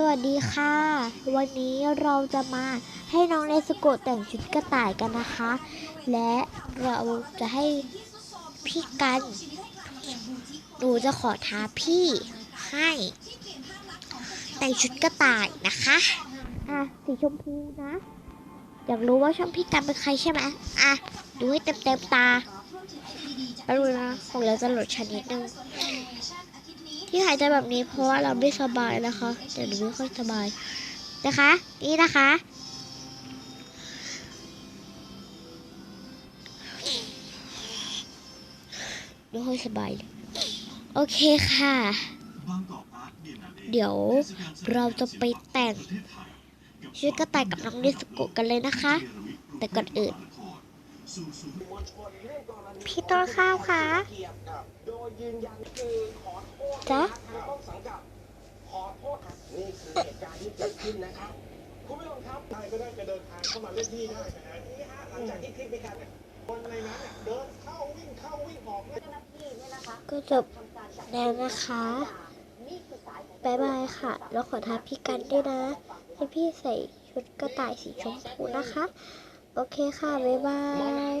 สวัสดีค่ะ วันนี้เราจะมาให้น้องเนสโกะแต่งชุดกระต่ายกันนะคะ และเราจะให้พี่กันหนูจะขอท้าพี่ให้ แต่งชุดกระต่ายนะคะอะสีชมพูนะ อยากรู้ว่าช่องพี่กันเป็นใครใช่ไหมอะดูให้เต็มเต็มๆตาแป๊บนึงนะของเราจะโหลดชนิดนึง ที่หายใจแบบนี้เพราะว่าเราไม่สบายนะคะแต่หนูไม่ค่อยสบายนะคะ นี่นะคะไม่ค่อยสบายเลยโอเคค่ะ เดี๋ยวเราจะไปแต่งชุดกระต่ายกับน้องเนสโกะกันเลยนะคะ แต่ก่อนอื่น พี่ต้นข้าวคะ จ๊ะนี่คือเหตุการณ์ที่เกิดขึ้นนะครับคุณผู้ชมครับใครก็ได้จะเดินทางเข้ามาเล่นที่ได้นะฮะนี่ฮะหลังจากที่คลิปมีการเนี่ยคนในนั้นเนี่ยเดินเข้าวิ่งเข้าวิ่งออกเนี่ยก็จบแล้วนะคะบายบายค่ะ แล้วขอท้าพี่กันด้วยนะ ให้พี่ใส่ชุดกระต่ายสีชมพูนะคะ โอเคค่ะ บ๊ายบาย